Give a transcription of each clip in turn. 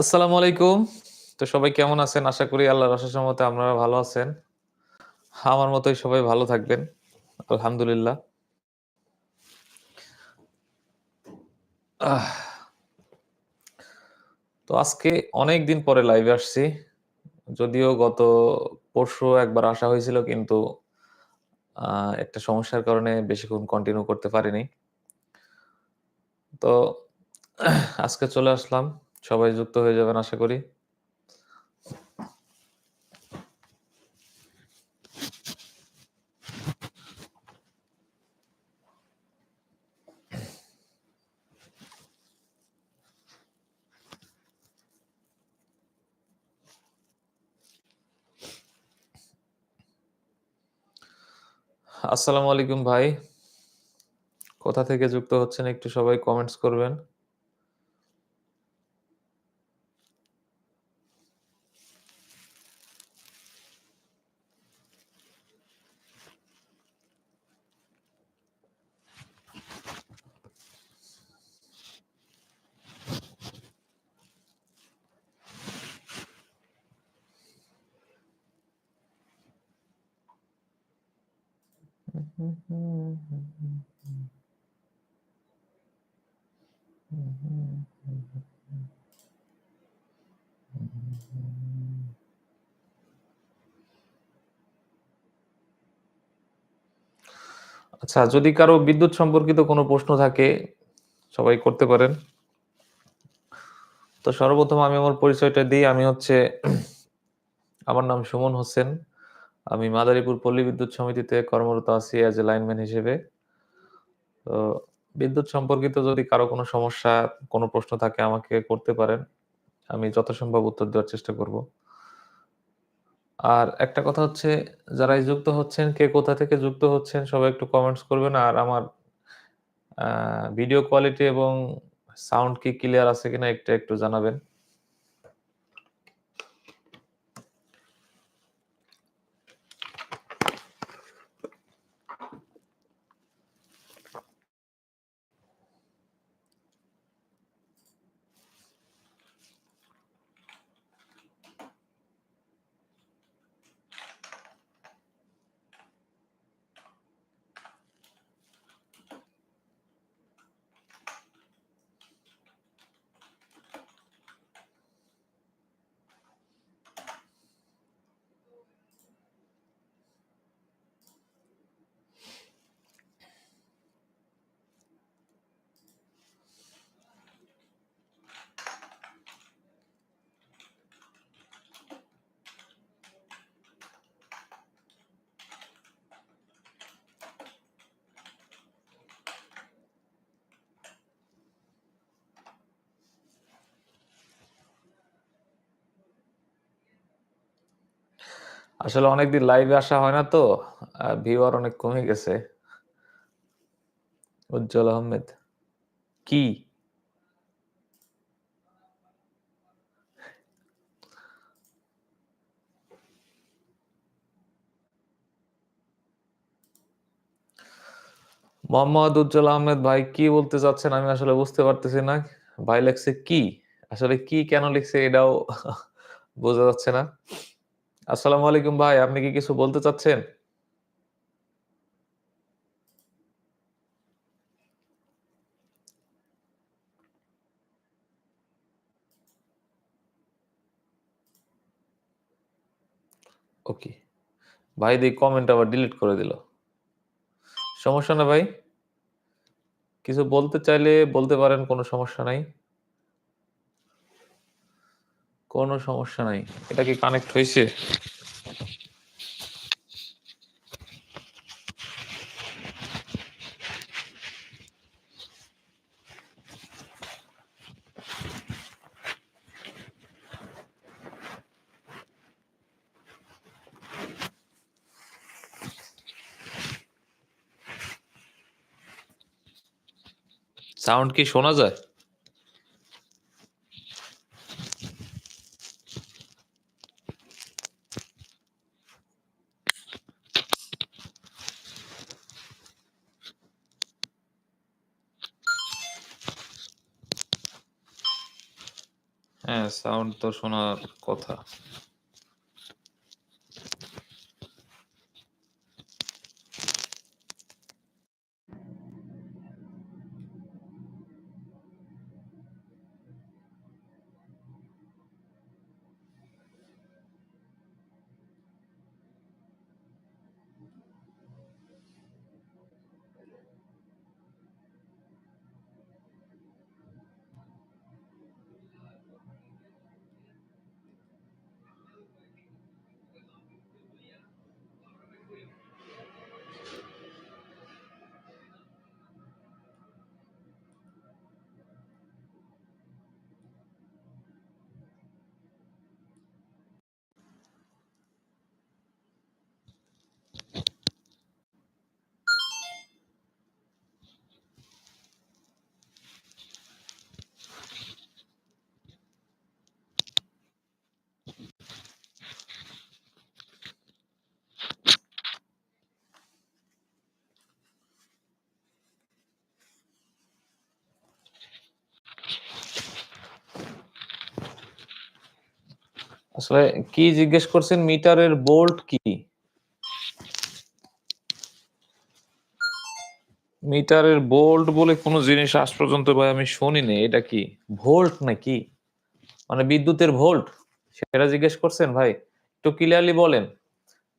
আসসালামু আলাইকুম। তো সবাই কেমন আছেন? আশা করি আল্লাহর অশেষ রহমতে আপনারা ভালো আছেন। আমার মতোই সবাই ভালো থাকবেন। আলহামদুলিল্লাহ। তো আজকে অনেকদিন পরে লাইভে আসছি। যদিও গত পরশু একবার আসা হয়েছিল, কিন্তু একটা সমস্যার কারণে বেশিক্ষণ কন্টিনিউ করতে পারিনি। তো আজকে চলে আসলাম। সবাই যুক্ত হয়ে যাবেন, আশা করি। আসসালামু আলাইকুম ভাই। কোথা থেকে যুক্ত হচ্ছেন একটু সবাই কমেন্টস করবেন। আচ্ছা, যদি কারও বিদ্যুৎ সম্পর্কিত কোনো প্রশ্ন থাকে, সবাই করতে পারেন। তো সর্বপ্রথম আমি আমার পরিচয়টা দিই। আমি হচ্ছে আমার নাম সুমন হোসেন। আমি মাদারীপুর পল্লী বিদ্যুৎ সমিতিতে কর্মরত আছি অ্যাজ এ লাইনম্যান হিসেবে। তো বিদ্যুৎ সম্পর্কিত যদি কারও কোনো সমস্যা, কোনো প্রশ্ন থাকে আমাকে করতে পারেন। আমি যথাসম্ভব উত্তর দেওয়ার চেষ্টা করব। আর একটা কথা হচ্ছে যারাই যুক্ত হচ্ছেন, কে কোথা থেকে যুক্ত হচ্ছেন সবাই একটু কমেন্টস করবেন। আর আমার ভিডিও কোয়ালিটি এবং সাউন্ড কি ক্লিয়ার আছে কিনা একটু, একটু জানাবেন। আসলে অনেকদিন লাইভে আসা হয় না তো। ভিউয়ার অনেক কমে গেছে। উজ্জ্বল আহমেদ। কি? মোহাম্মদ উজ্জ্বল আহমেদ ভাই, কি বলতে চাচ্ছেন আমি আসলে বুঝতে পারতেছি না। ভাই লেখছে কি? আসলে কি কেন লিখছে এটাও বোঝা যাচ্ছে না। আসসালামু আলাইকুম ভাই, আপনি কি কিছু বলতে চাচ্ছেন? ওকে। ভাই দেখি কমেন্ট আবার ডিলিট করে দিল। সমস্যা না ভাই। কিছু বলতে চাইলে বলতে পারেন কোনো সমস্যা নাই। কোনো সমস্যা নাই। এটা কি কানেক্ট হয়েছে সাউন্ড কি শোনা যায়? হ্যাঁ, সাউন্ড তো শোনার কথা। আসলে কি জিজ্ঞেস করছেন মিটারের বোল্ট কি? মিটারের বোল্ট বলে কোনো জিনিস আজ পর্যন্ত ভাই আমি শুনিনি। এটা কি? ভোল্ট নাকি? মানে বিদ্যুতের ভোল্ট? সেটা জিজ্ঞেস করছেন ভাই? একটু ক্লিয়ারলি বলেন।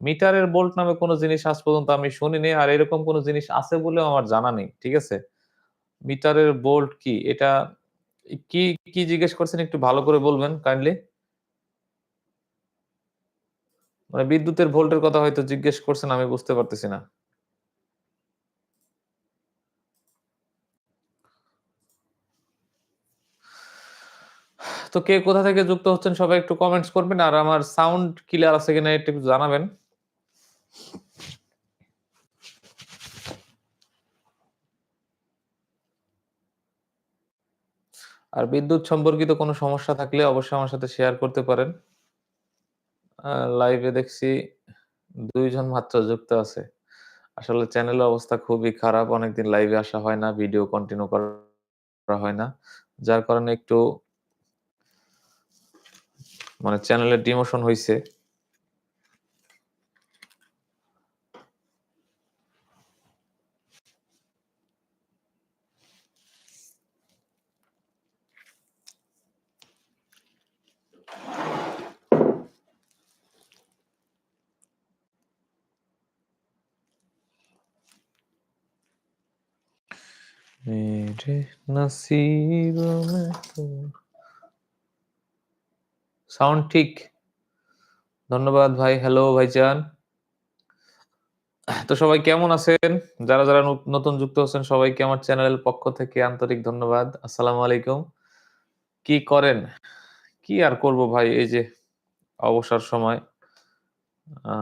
মিটারের বোল্ট নামে কোনো জিনিস আজ পর্যন্ত আমি শুনিনি। আর এরকম কোনো জিনিস আছে বলেও আমার জানা নেই। ঠিক আছে? মিটারের বোল্ট কি? এটা কি, কি জিজ্ঞেস করছেন একটু ভালো করে বলবেন কাইন্ডলি? মানে বিদ্যুতের ভোল্টের কথা হয়তো জিজ্ঞেস করছেন, আমি বুঝতে পারতেছি না। তো কে কোথা থেকে যুক্ত হচ্ছেন সবাই একটু কমেন্টস করবেন, আর আমার সাউন্ড ক্লিয়ার আছে কিনা একটু জানাবেন। আর বিদ্যুৎ সম্পর্কিত কোনো সমস্যা থাকলে অবশ্যই আমার সাথে শেয়ার করতে পারেন। লাইভে দেখছি দুইজন মাত্র যুক্ত আছে। আসলে চ্যানেলের অবস্থা খুবই খারাপ। অনেকদিন লাইভে আসা হয় না, ভিডিও কন্টিনিউ করা হয় না। যার কারণে একটু মানে চ্যানেলের ডিমোশন হইছে। मेरे नसीब में तुम সাউন্ড ঠিক? ধন্যবাদ ভাই। হ্যালো ভাইজান। তো সবাই কেমন আছেন? যারা, যারা ন নতুন যুক্ত হচ্ছেন সবাইকে আমার চ্যানেলের পক্ষ থেকে আন্তরিক ধন্যবাদ। আসসালামু আলাইকুম। কি করেন? কি আর করব ভাই এই যে অবসর সময় আ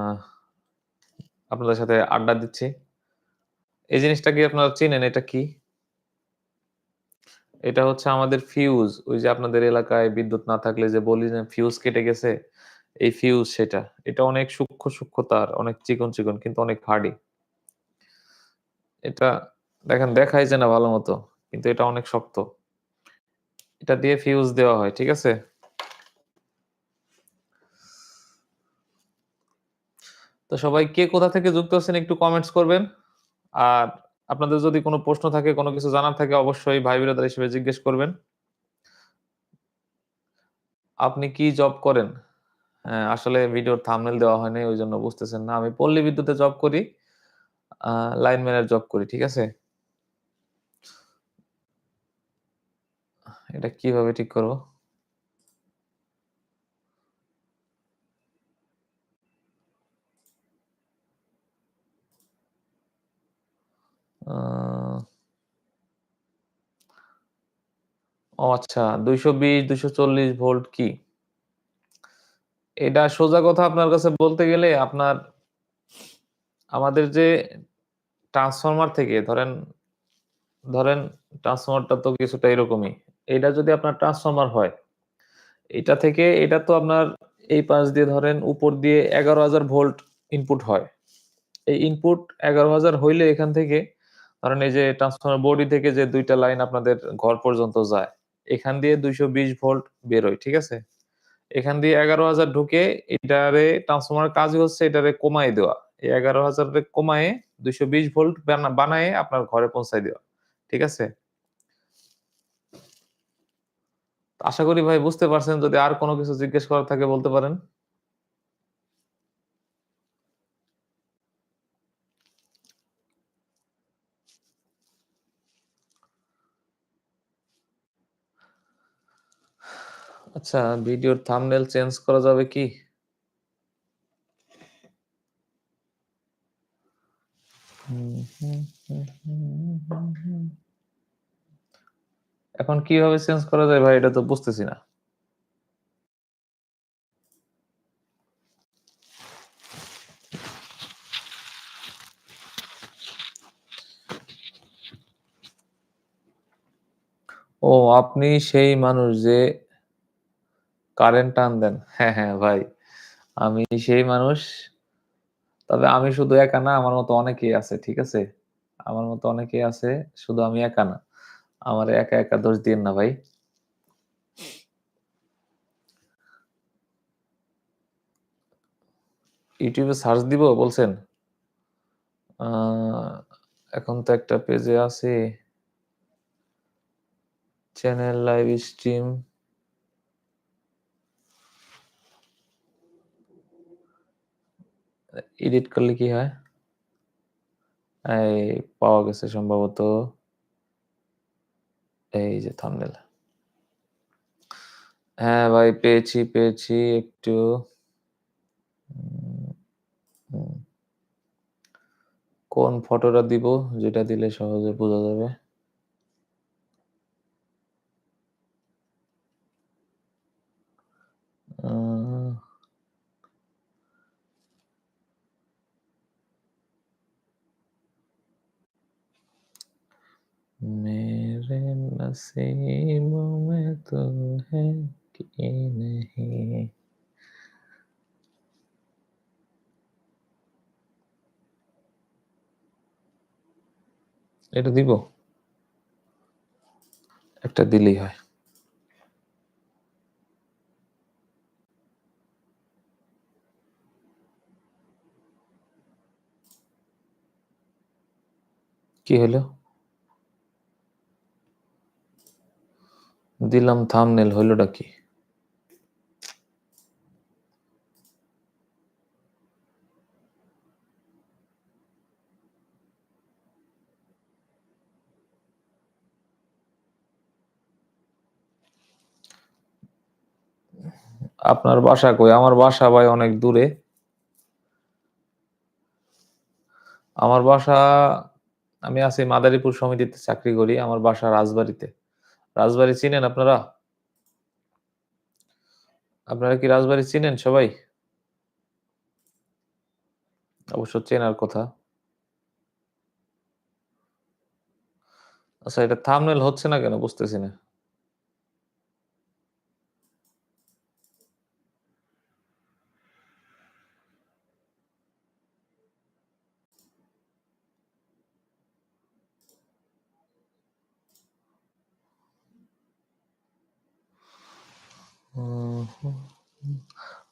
আপনাদের সাথে আড্ডা দিচ্ছি। এই জিনিসটা কি আপনারা চিনেন এটা কি? এটা হচ্ছে আমাদের ফিউজ। ওই যে আপনাদের এলাকায় বিদ্যুৎ না থাকলে যে বলি যে ফিউজ কেটে গেছে, এই ফিউজ সেটা। এটা অনেক সূক্ষ্ম, সূক্ষ্ম তার, অনেক চিকন, চিকন কিন্তু অনেক হার্ডি। এটা দেখেন দেখাই যে না ভালো মতো। কিন্তু এটা অনেক শক্ত। এটা দিয়ে ফিউজ দেওয়া হয়। ঠিক আছে? তো সবাই কে কোথা থেকে যুক্ত আছেন একটু কমেন্টস করবেন। আর আপনাদের যদি কোনো প্রশ্ন থাকে, কোনো কিছু জানার থাকে অবশ্যই ভাই ব্রাদার হিসেবে জিজ্ঞেস করবেন। আপনি কি জব করেন? হ্যাঁ, আসলে ভিডিওর থাম্বনেল দেওয়া হয়নি ওই জন্য বুঝতেছেন না। আমি পল্লী বিদ্যুতে জব করি। লাইনম্যানের জব করি। ঠিক আছে? এটা কীভাবে ঠিক করব? ও আচ্ছা ২২০, ২৪০ ভোল্ট কি? এটা সোজা কথা আপনার কাছে বলতে গেলে আপনার আমাদের যে ট্রান্সফরমার থেকে ধরেন, ধরেন ট্রান্সফরমারটা তো কিছুটা এরকমই। এটা যদি আপনার ট্রান্সফরমার হয়, এটা থেকে এটা তো আপনার এই পাশ দিয়ে ধরেন উপর দিয়ে ১১,০০০ ভোল্ট ইনপুট হয়। এই ইনপুট ১১,০০০ হইলে এখান থেকে ধরেন এই যে ট্রান্সফরমার বডি থেকে যে ২ টা লাইন আপনাদের ঘর পর্যন্ত যায়। এখান দিয়ে দুইশো বিশ ভোল্ট বেরোয়, ঠিক আছে? এখান দিয়ে এগারো হাজার ঢুকে এটারে ট্রান্সফরমার কাজ হচ্ছে এটারে কমাই দেওয়া। এই এগারো হাজার কমায়ে দুইশো বিশ ভোল্ট বানায় আপনার ঘরে পৌঁছায় দেওয়া, ঠিক আছে? আশা করি ভাই বুঝতে পারছেন, যদি আর কোনো কিছু জিজ্ঞেস করার থাকে বলতে পারেন। আচ্ছা ভিডিওর থাম্বনেল চেঞ্জ করা যাবে কি? এখন কীভাবে চেঞ্জ করা যায় ভাই? এটা তো বুঝতেছি না। ও, আপনি সেই মানুষ যে কারেন্ট টান দেন। হ্যাঁ হ্যাঁ ভাই। আমি সেই মানুষ। তবে আমি শুধু একা না, আমার মতো অনেকেই আছে, ঠিক আছে? আমার মতো অনেকেই আছে, শুধু আমি একা না। আমার একা একা দোষ দিন না, ভাই। ইউটিউবে সার্চ দিব, বলছেন? এখন তো একটা পেজে আছে। চ্যানেল লাইভ স্ট্রিম এডিট করলে কি হয়? এই পাওয়া গেছে সম্ভবত এই যে থামনেল হ্যাঁ ভাই, পেয়েছি পেয়েছি একটু। কোন ফটোটা দিব, যেটা দিলে সহজে বোঝা যাবে? नसीब में तो है कि नहीं এটা দিব একটা দিলেই হয় কি হলো দিলাম থামনেল হইলোটা কি? আপনার বাসা কই? আমার বাসা ভাই অনেক দূরে। আমার বাসা, আমি আছি মাদারীপুর সমিতিতে চাকরি করি, আমার বাসা রাজবাড়িতে। রাজবাড়ি চিনেন আপনারা? আপনারা কি রাজবাড়ি চিনেন সবাই? অবশ্য চেনার কথা। আচ্ছা এটা থামনেল হচ্ছে না কেন? বুঝতেছি না।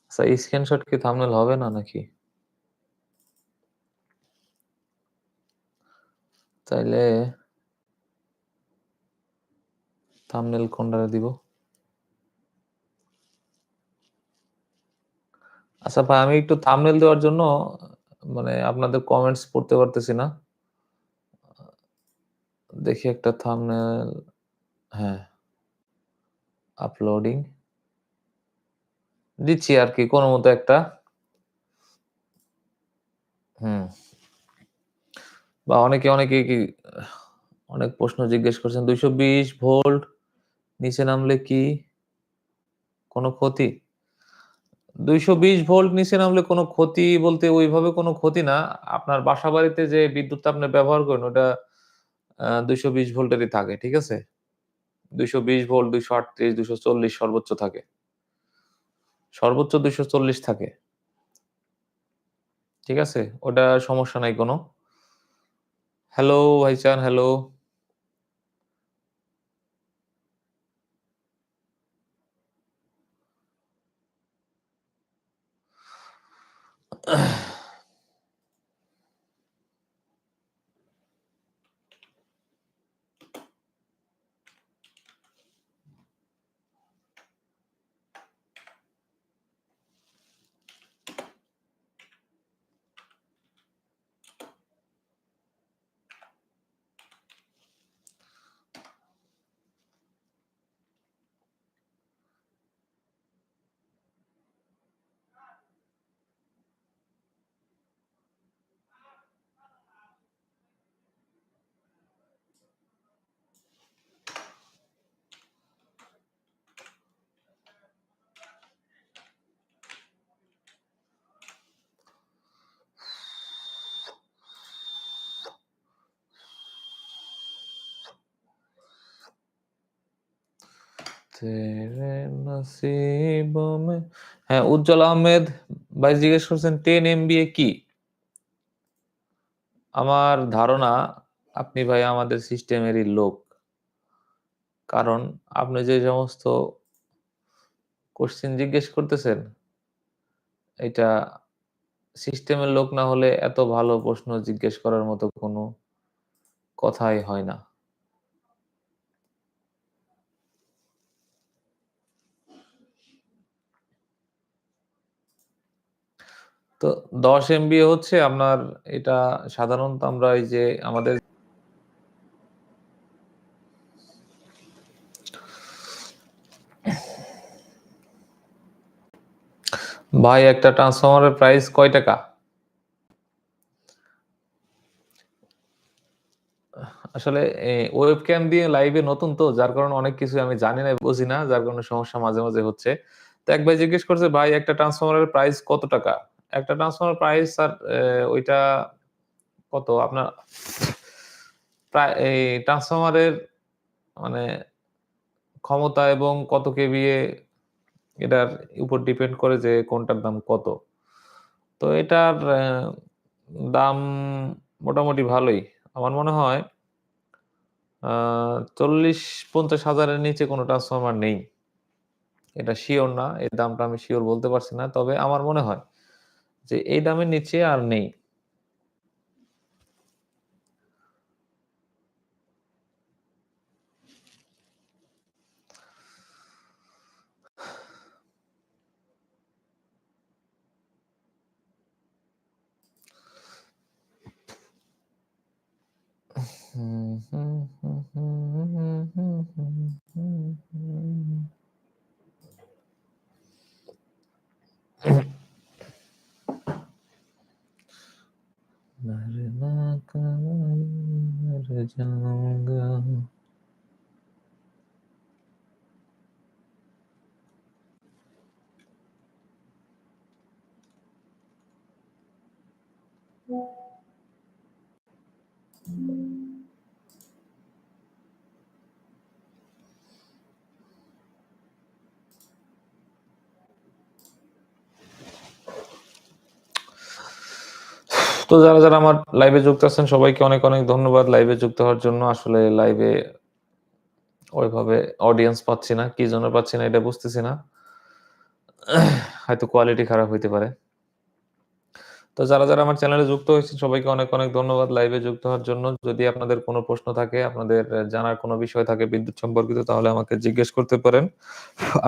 আচ্ছা স্ক্রিনশট কি থামনেল হবে না নাকি? তাইলে থামনেল কোনটা দিব? আচ্ছা ভাই, আমি একটু থামনেল দেওয়ার জন্য মানে আপনাদের কমেন্টস পড়তে পারতেছি না। দেখি একটা থামনেল হ্যাঁ আপলোডিং দিচ্ছি আর কি, কোনো মতো একটা। হুম। বা অনেকে অনেকে কি, অনেক প্রশ্ন জিজ্ঞেস করছেন, দুইশো বিশ ভোল্ট নিচে নামলে কি কোনো ক্ষতি? দুইশো বিশ ভোল্ট নিচে নামলে কোনো ক্ষতি বলতে ওইভাবে কোনো ক্ষতি না। আপনার বাসা বাড়িতে যে বিদ্যুৎ আপনি ব্যবহার করেন, ওটা দুইশো বিশ ভোল্টেরই থাকে, ঠিক আছে? দুইশো বিশ ভোল্ট, দুইশো আটত্রিশ, দুইশো চল্লিশ সর্বোচ্চ থাকে। সর্বোচ্চ দুইশো চল্লিশ থাকে। ঠিক আছে? ওটা সমস্যা নাই কোনো। হ্যালো ভাইচান হ্যালো Ugh. হ্যাঁ উজ্জ্বল আহমেদ ভাই জিজ্ঞেস করছেন টেন এমবিএ কি? আমার ধারণা, আপনি ভাই আমাদের সিস্টেমেরই লোক। কারণ আপনি যে সমস্ত কোশ্চেন জিজ্ঞেস করতেছেন, এটা সিস্টেমের লোক না হলে এত ভালো প্রশ্ন জিজ্ঞেস করার মতো কোনো কথাই হয় না। তো দশ এমবি হচ্ছে আপনার এটা সাধারণত আমরা এই যে আমাদের ভাই, একটা ট্রান্সফরমারের প্রাইস কয় টাকা? আসলে ওয়েব ক্যাম দিয়ে লাইভে নতুন তো, যার কারণে অনেক কিছু আমি জানি না, বুঝি না, যার কারণে সমস্যা মাঝে মাঝে হচ্ছে। তো এক ভাই জিজ্ঞেস করছে, ভাই, একটা ট্রান্সফরমারের প্রাইস কত টাকা? একটা ট্রান্সফর্মার প্রাইস স্যার ওইটা কত? আপনার প্রায়, এই ট্রান্সফর্মারের মানে ক্ষমতা এবং কত কেভিএ এটার উপর ডিপেন্ড করে যে কোনটার দাম কত। তো এটার দাম মোটামুটি ভালোই। আমার মনে হয় চল্লিশ পঞ্চাশ হাজারের নিচে কোনো ট্রান্সফর্মার নেই। এটা শিওর না, এর দামটা আমি শিওর বলতে পারছি না, তবে আমার মনে হয় যে এই দামের নিচে আর নেই। मर তো যারা যারা আমার লাইভে যুক্ত আছেন, সবাইকে অনেক অনেক ধন্যবাদ। লাইভে যুক্ত হওয়ার জন্য আসলে লাইভে ওইভাবে অডিয়েন্স পাচ্ছি না। কি জন্য পাচ্ছি না এটা বুঝতেছি না। হয়তো কোয়ালিটি খারাপ হইতে পারে। তো যারা যারা আমার চ্যানেলে যুক্ত হয়েছে সবাইকে অনেক অনেক ধন্যবাদ লাইভে যুক্ত হওয়ার জন্য। যদি আপনাদের কোনো প্রশ্ন থাকে, আপনাদের জানার কোনো বিষয় থাকে বিদ্যুৎ সম্পর্কিত, তাহলে আমাকে জিজ্ঞেস করতে পারেন।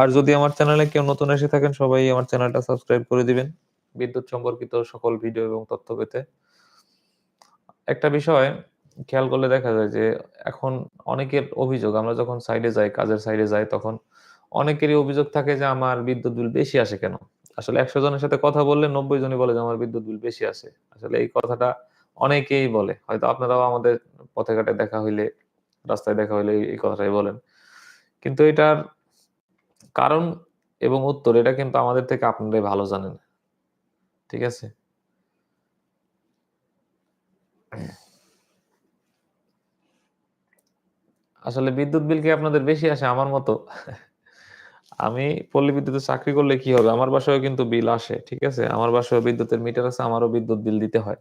আর যদি আমার চ্যানেলে কেউ নতুন এসে থাকেন, সবাই আমার চ্যানেলটা সাবস্ক্রাইব করে দিবেন। বিদ্যুৎ সম্পর্কিত সকল ভিডিও এবং তথ্য পেতে। একটা বিষয় খেয়াল করলে দেখা যায় যে এখন অনেকের অভিযোগ, আমরা যখন সাইডে যাই, কাজের সাইডে যাই, তখন অনেকেরই অভিযোগ থাকে যে আমার বিদ্যুৎ বিল বেশি আসে কেন? আসলে একশো জনের সাথে কথা বললে নব্বই জনই বলে যে আমার বিদ্যুৎ বিল বেশি আসে। আসলে এই কথাটা অনেকেই বলে। হয়তো আপনারাও আমাদের পথে ঘাটে দেখা হইলে, রাস্তায় দেখা হইলে এই কথাটাই বলেন। কিন্তু এটার কারণ এবং উত্তর, এটা কিন্তু আমাদের থেকে আপনারাই ভালো জানেন। ঠিক আছে? আসলে বিদ্যুৎ বিল কি আপনাদের বেশি আসে? আমার মতো। আমি পল্লী বিদ্যুতে চাকরি করলে কি হবে? আমার বাসায়ও কিন্তু বিল আসে, ঠিক আছে? আমার বাসায় বিদ্যুতের মিটার আছে, আমারও বিদ্যুৎ বিল দিতে হয়।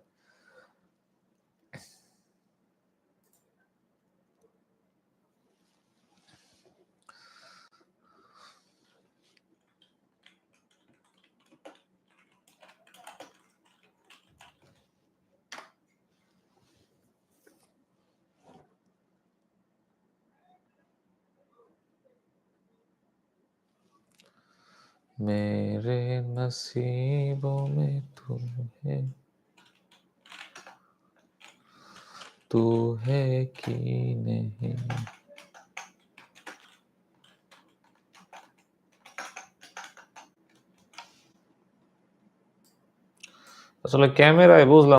मेरे नसीबों में तू है तू है कि नहीं আসলে ক্যামেরায় বুঝলাম